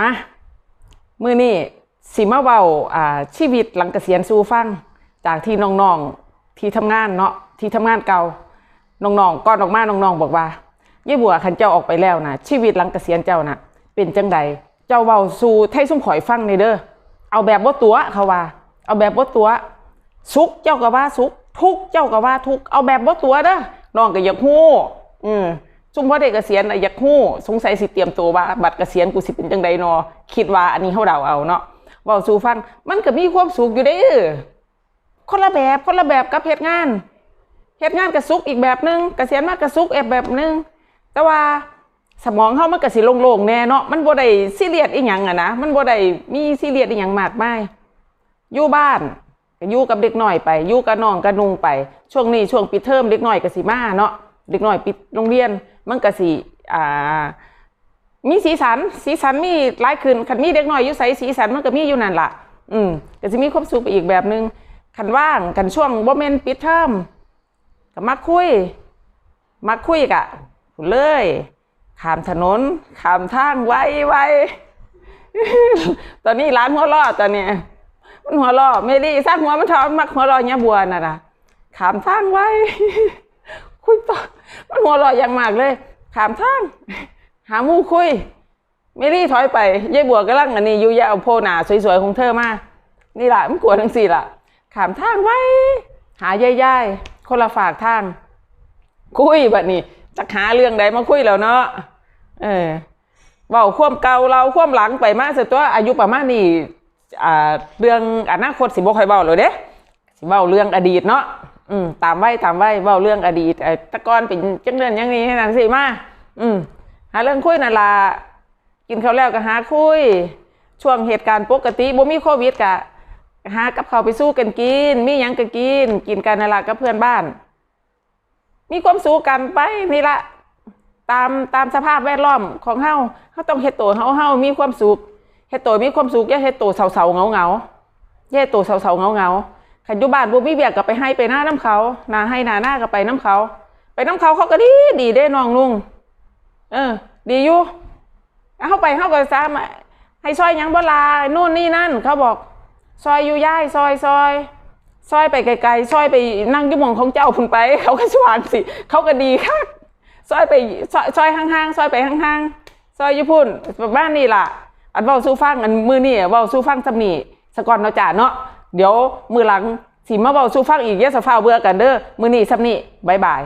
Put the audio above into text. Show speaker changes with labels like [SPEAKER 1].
[SPEAKER 1] มามือนี่สิมาเว้าอ่าชีวิตหลังเกษียณสู่ฟัง จากที่น้องๆที่ทำงานเนาะที่ทำงานเก่าน้องๆก่อนออกมาน้องๆบอกว่ายี่บัวคันเจ้าออกไปแล้วนะชีวิตหลังเกษียณเจ้าน่ะ เป็นจังใดเจ้าเว้าสู่ให้สุ่มข่อยฟังในเด้อเอาแบบบ่าตัวเขาว่า เอาแบบบ่าตัวสุขเจ้าก็ว่าสุขทุกเจ้าก็ว่าทุกเอาแบบบ่าตัวเด้อน้องก็อยากฮู้อืม ซุ่มพ่อเด็กเกษียณน่ะอยากฮู้สงสัยสิเตรียมตัวว่าบัตรเกษียณกูสิเป็นจังใดนอคิดว่าอันนี้เฮาเดาเอาเนาะเว้าสู่ฟังมันก็มีความสุขอยู่เด้อคนละแบบคนละแบบกับเฮ็ดงานเฮ็ดงานก็สุขอีกแบบหนึงเกษียณมาก็สุขอีกแบบหนึงแต่ว่าสมองเฮามันก็สิโล่งๆแน่เนาะมันบ่ได้ซีเรียสอีหยังอะนะมันบ่ได้มีซีเรียสอีหยังมากมายอยู่บ้านก็อยู่กับเด็กหน่อยไปอยู่กับน้องกับนุงไป ช่วงนี้ช่วงปิดเทอมเด็กหน่อยก็สิมาเนาะเด็กหน่อยปิดโรงเรียน มันก็สิอ่ามีสีสัน สีสันมีหลายขึ้นคันมีเด็กหน่อยอยู่ใส่สีสันมันก็มีอยู่นั่นล่ะ อืมก็จะมีความสุขไปอีกแบบหนึงคันว่างกันช่วงบ่แม่นปิดเทอมก็มาคุย มาคุยกะเลยขามถนนขามทางไวไวตอนนี้ร้านหัวล้อตอนนี้มันหัวเรอเมลี่สร้างหัวมันทอมมักหัวเรอเนี่ยบัวน่ะนะขามทางไว คุยต่อมันหัวเรออย่างมากเลยขามทาง หาหมู่คุยเมลี่ถอยไปยายบัวกำลังอันนี้อยู่ยาเอาโพหนาสวยๆของเธอมา นี่แหละมันกลัวทั้งสี่ล่ะขามทางไว้ หายายๆคนละฝากทาง คุยแบบนี้จะหาเรื่องใดมาคุยแล้วเนาะเออเว้าควมเก่าเราควมหลังไปมาเสร็จตัวอายุประมาณนี้อาเรื่องอนาคตสิบ่ค่อยเว้าเลยเด้สิเว้าเรื่องอดีตเนาะ อืมตามไว้ตามไว้เว้าเรื่องอดีตไอ้ตะกอนเป็นจังเดือนอยังนี้ให้นั่นสิมาอืมหาเรื่องคุยนั่นล่ะกินข้าวแล้วก็หาคุย ช่วงเหตุการณ์ปกติบ่มีโควิดก็หากับเขาไปสู้กันกิน มียังก็กิน กินกันนั่นล่ะกับเพื่อนบ้าน มีความสุขกันไปนี่ละตามตามสภาพแวดล้อมของเฮาเฮาต้องเฮ็ดตัวเฮาเฮามีความสุขเฮ็ดตัวมีความสุขอย่าเฮ็ดตัวเศร้าๆเงาๆอย่าเฮ็ดตัวเศร้าๆเงา ๆคันอยู่บ้านบ่มีเวียกก็ไปให้ไปหน้าน้ำเขานาให้หนาหน้าก็ไปน้ำเขา ไปน้ำเขาเขาก็ดีดีเด้น้องลุง เออ ดีอยู่เอาเฮาไปเฮาก็สามารถให้ซอยยังบ่ลานู่นนี่นั่น เขาบอก ซอยอยู่ย่ายซอยซอยซอยไปไกลๆซอยไปนั่งยุ่มองของเจ้าพุ่นไป เขาก็สว่างสิเขาก็ดีคักซอยไปซอยห่างๆซอยไปห่างๆซอยญี่ปุ่นประมาณนี้ล่ะ อันเว้าสู้ฟังอันมือนี่เว้าสู้ฟังสำนีสก่อนเนาจ้าเนาะ เดี๋ยวมือหลังสิมาเบาสู้ฟังอีกเยอะสฟ้าเบื่อกันเด้อมือนี่สำนีบายบาย